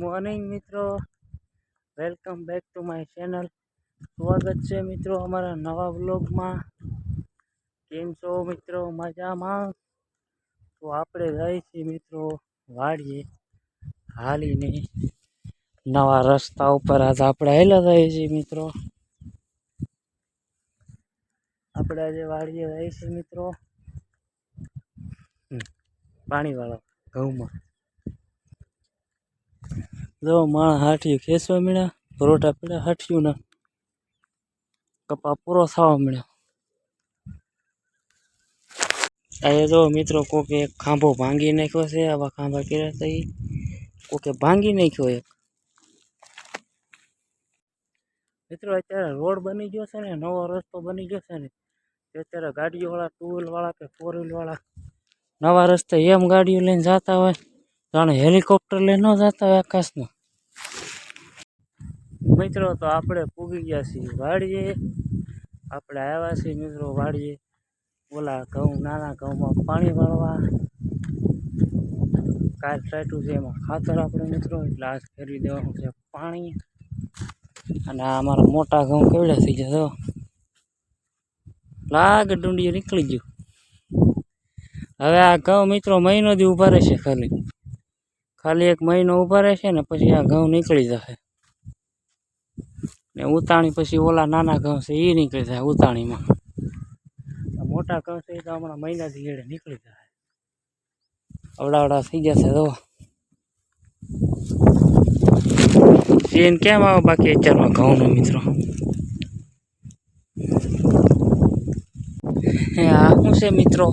Morning મિત્રો. Welcome back to my channel. સ્વાગત છે મિત્રો અમારા નવા બ્લોગમાં કેમ છો મિત્રો? મજામાં? તો આપણે જઈએ મિત્રો વાડીએ. હાલીને નવા રસ્તા ઉપર આજ આપણે હેલા જઈએ છીએ મિત્રો. આપણે આજે વાડીએ જઈએ મિત્રો. પાણીવાળા ઘઉંમાં. જો માણસ હાઠિયું ખેંચવા મળ્યા પરોઠા પડ્યા હાઠિયું ના. કપા પૂરો થવા મળ્યો આજે જો મિત્રો કોકે એક ખાંભો ભાંગી નાખ્યો છે, આવા ખાંભા કર્યા હતા ઈ. કોકે ભાંગી નાખ્યો એક. મિત્રો અત્યારે રોડ બની ગયો છે ને, નવો રસ્તો બની ગયો છે ને, તે અત્યારે ગાડીઓ વાળા ટુ વ્હીલ વાળા કે ફોર વ્હીલ વાળા નવા રસ્તે એમ ગાડીઓ લઈને જતા હોય. જાણે હેલિકોપ્ટર લઈને જતા હોય આકાશમાં. મિત્રો, તો આપણે પૂગી ગયા છીએ વાડીએ. આપણે આવ્યા છીએ મિત્રો વાડીએ. ઓલા ઘઉં, નાના ઘઉંમાં પાણી વાળવા. કાલ સાઈટું છે એમાં ખાતર આપણે મિત્રો, એટલે આજ ફેરવી દેવાનું છે પાણી. અને આ અમારા મોટા ઘઉં કેવડા થઈ લાગ લાગે ડુંડીએ નીકળી ગયું. હવે આ ઘઉં મિત્રો મહિનો દી ઊભા રહેશે ખાલી. ખાલી એક મહિનો ઊભા રહેશે ને પછી આ ઘઉં નીકળી જશે. ને ઉતાણી પછી ઓલા નાના ઘઉં છે એ નીકળી જાય ઉતાણીમાં. મોટા ઘઉં છે એ તો હમણાં મહિનાથી ઘેડે નીકળી જાય. અવડાવડા અવડા થઈ જશે તો. સીન કેમ આવે બાકી અત્યારમાં ઘઉંનો મિત્રો? આ શું છે મિત્રો?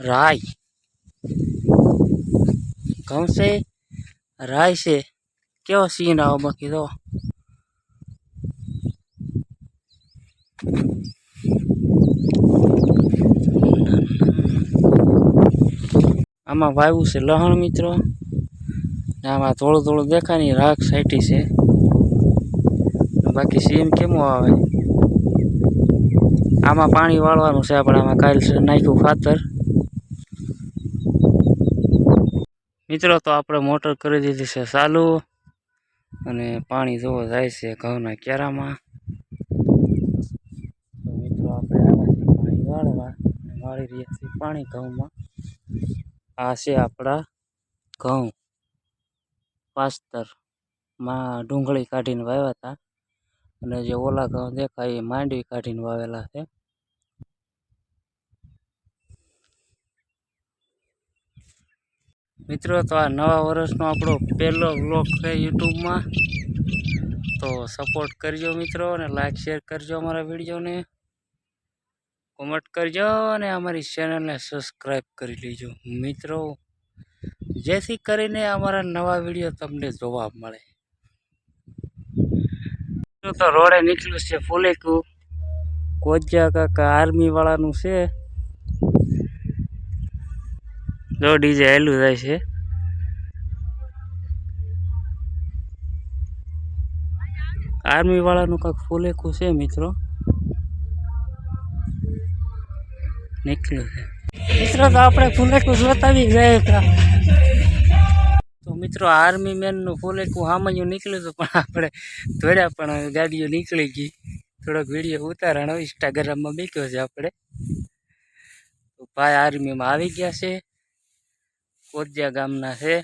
રાય ઘઉં છે રાય છે. કેવો સીન આવો બાકી તો? આમાં વાવ્યું છે લહણ મિત્રો. આમાં થોડું થોડું દેખાય રાખ સાઈટી છે. બાકી સીન કેમું આવે? આમાં પાણી વાળવાનું છે આપણે આમાં કાલ નાખ્યું ખાતર. મિત્રો, તો આપણે મોટર કરી દીધી છે ચાલુ. અને પાણી જોવો જાય છે ઘઉંના કેરામાં. તો મિત્રો, આપણે આવ્યા છીએ પાણી વાળવા વાળી રહ્યા છીએ પાણી ઘઉંમાં. આ છે આપણા ઘઉં. પાસ્તરમાં ડુંગળી કાઢીને વાવ્યા હતા. અને જે ઓલા ઘઉં દેખાય એ માંડવી કાઢીને વાવેલા છે. મિત્રો, તો આ નવા વર્ષનો આપણો પહેલો વ્લોગ છે યુટ્યુબમાં. તો સપોર્ટ કરજો મિત્રો અને લાઈક શેર કરજો અમારા વિડીયોને. કોમેન્ટ કરજો અને અમારી ચેનલને સબસ્ક્રાઈબ કરી લેજો. મિત્રો, જેથી કરીને અમારા નવા વીડિયો તમને જોવા મળે. તો તો રોડે નીકળ્યું છે ફુલેકું. કોજિયા કાકા આર્મીવાળાનું છે. જો ડીજે હેલું થાય છે. આર્મી વાળાનું કાંક ફૂલેકું છે મિત્રો. નીકળ્યું છે. મિત્રો, તો આપણે ફૂલેકું બતાવી ગયા તો મિત્રો આર્મી મેનનું ફૂલેકું સામાન્યું નીકળ્યું હતું, પણ આપણે દોડ્યા પણ ગાડીઓ નીકળી ગઈ. થોડોક વીડિયો ઉતારણ ઇન્સ્ટાગ્રામમાં મૂક્યો છે આપણે. ભાઈ આર્મીમાં આવી ગયા છે. કોજિયા ગામના છે.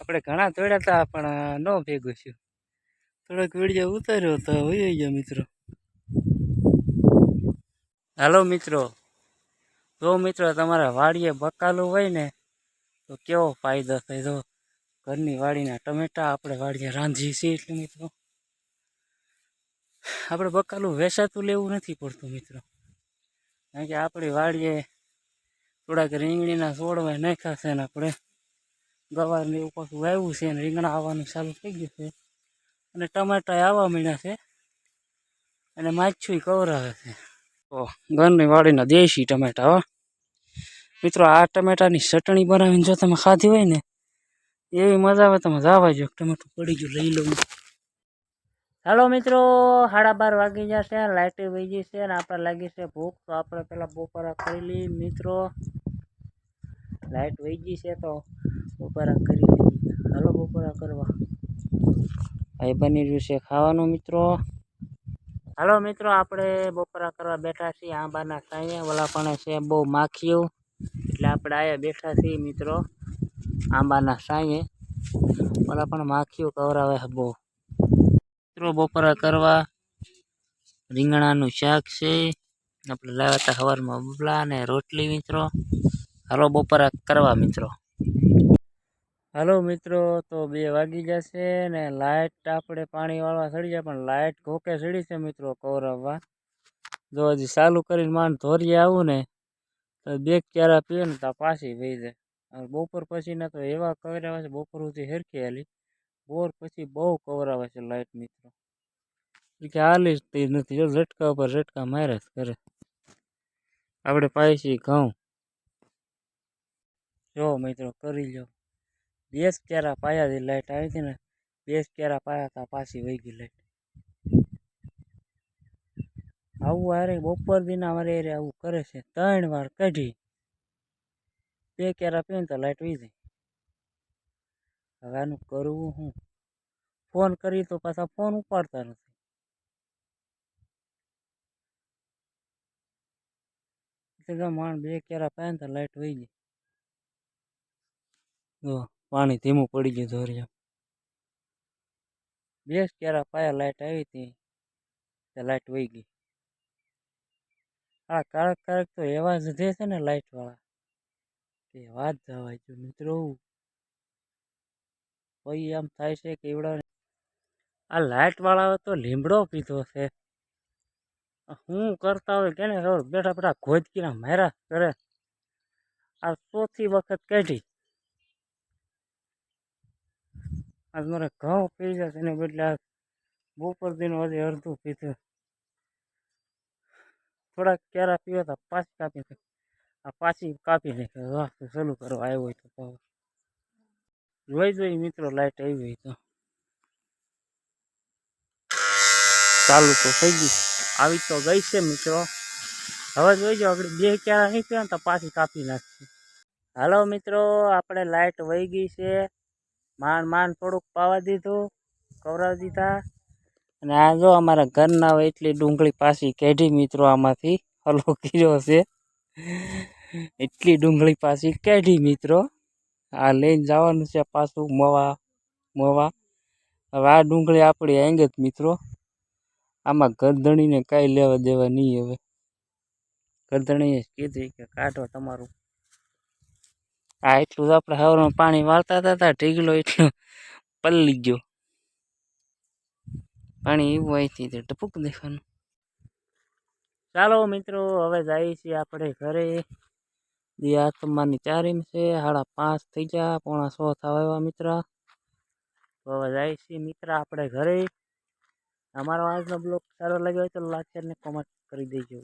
આપણે ઘણા તોડ્યા હતા, પણ ન ભેગું છું થોડોક વીડિયો ઉતાર્યો તો હોઈ ગયો મિત્રો. હાલો મિત્રો. જો મિત્રો તમારા વાડીએ બકાલું હોય ને, તો કેવો ફાયદો થાય? જો ઘરની વાડીના ટમેટા આપણે વાડીએ રાંધીએ છીએ એટલે મિત્રો. આપણે બકાલું વેસાતું લેવું નથી પડતું મિત્રો. કારણ કે આપણી વાડીએ થોડાક રીંગણીના છોડવા નાખ્યા છે ને આપણે. ગવારને એવું પાછું વાવ્યું છે ને રીંગણા આવવાનું ચાલુ થઈ ગયું છે. અને ટમાટા આવવા માંડ્યા છે અને માછું કવરાવે છે. તો ઘરની વાડીના દેશી ટમેટા હો. મિત્રો, આ ટમેટાની ચટણી બનાવીને જો તમે ખાધી હોય ને, એવી મજા આવે તમે જવા જો. ટમેટું પડી ગયું લઈ લઉં. હાલો મિત્રો, સાડા બાર વાગી જશે લાઇટ વહી છે અને આપણે લાગી છે ભૂખ, તો આપણે પહેલાં બપોરા કરી લઈએ મિત્રો. લાઇટ વહી છે તો બપોરા કરી લઈએ. હાલો બપોરા કરવા. ભાઈ બની રહ્યું છે ખાવાનું મિત્રો. હાલો મિત્રો આપણે બપોરા કરવા બેઠા છીએ આંબાના સાંયે વલાપણે છે બહુ માખીઓ એટલે આપણે આયા બેઠા છીએ મિત્રો આંબાના સાંયે ઓલા પણ માખીયું કવરાવે બહુ. મિત્રો, બપોરા કરવા રીંગણાનું શાક છે. આપણે લાવ્યા હતા સવારમાં બબલા અને રોટલી, મિત્રો. હાલો, બપોરા કરવા, મિત્રો. હાલો, મિત્રો, તો બે વાગી જશે ને લાઇટ આપણે પાણી સડી જાય, પણ લાઇટ ઘોકે સડી છે, મિત્રો કવરાવવા જો હજી ચાલુ કરીને માન ધોરીએ આવું ને, તો બે ક્યારા પીએ ને તો પાછી વહી જાય. બપોર પછીના તો એવા કવરાવે છે, બપોર સુધી હેરખી હાલી. બોર પછી બહુ કવરાવે છે લાઇટ મિત્રો. કે હાલી જ તી નથી. જો ઝટકા ઉપર ઝટકા મારે જ કરે. આપણે છીએ ઘઉં. જો મિત્રો કરી લો બેસ ક્યારા હતી લાઇટ આવી હતી ને, બેસ ક્યારા પાયા હતા પાછી વહી ગઈ લાઇટ આવું અરે બપોર દીના અમારે હારે આવું કરે છે. ત્રણ વાર કાઢી. બે ક્યારા પીને તો લાઇટ વહી જાય હવે આનું કરવું શું ફોન કરી તો પાછા ફોન ઉપાડતા નથી. માણ બે કેરા પાય તો લાઇટ વહી ગઈ. જો, પાણી ધીમું પડી ગયું ધોરિયા બે જ ક્યારા પાયા લાઇટ આવી હતી, તે લાઇટ વહી ગઈ. આ કારક કારક તો એવા જ છે ને લાઈટ વાળા કે વાત જવાય જો મિત્રો. કોઈ આમ થાય છે કે એવડા આ લાઇટ વાળા તો લીમડો પીધો છે. હું કરતા હોય કેને ખબર બેઠા બેઠા ખોદકીના મારા કરે. આ ચોથી વખત કાઢી. આજ મારે ઘઉં પી જશે એને બદલે આ બપોર દિન હજી અડધું પીધું. થોડાક ક્યારા પીવા હતા પાછી કાપી. આ પાછી કાપી નાખી. ચાલુ કરવા આવ્યો હોય તો. જોઈ જોઈ મિત્રો લાઈટ આવી હોય તો. ચાલુ તો થઈ ગઈ આવી તો ગઈ છે મિત્રો. હવે જોઈજો આપણે બે ક્યારે નીકળ્યા ને તો પાછી કાપી નાખશે હાલો મિત્રો, આપણે લાઈટ વહી ગઈ છે. માંડ માંડ થોડુંક પાવા દીધું કવરાવી દીધા. અને આ જો અમારા ઘરના હોય એટલી ડુંગળી પાછી કેઢી મિત્રો આમાંથી. હલો, કર્યો છે. એટલી ડુંગળી પાછી કેઢી મિત્રો. આ લઈને જવાનું છે પાછું મોવા મોવા. હવે આ ડુંગળી આપણી જ મિત્રો. આમાં ગરદણીને કાંઈ લેવા દેવા નહીં હવે. ગરદણીએ કીધી કે કાઢો તમારું. આ એટલું જ આપણે હવરમાં પાણી વાળતા હતા ઢીગલો એટલો પલ્લી ગયો. પાણી એવું અહીંથી ટપુક દેખાનું ચાલો મિત્રો, હવે જઈએ છીએ આપણે ઘરે. દી ચાર એમ છે સાડા પાંચ થઈ ગયા પોણા સો થવા એવા મિત્ર તો હવે જાય છીએ મિત્ર આપણે ઘરે અમારો આજનો બ્લોગ સારો લાગ્યો હોય તો લાઈક અને કોમેન્ટ કરી દેજો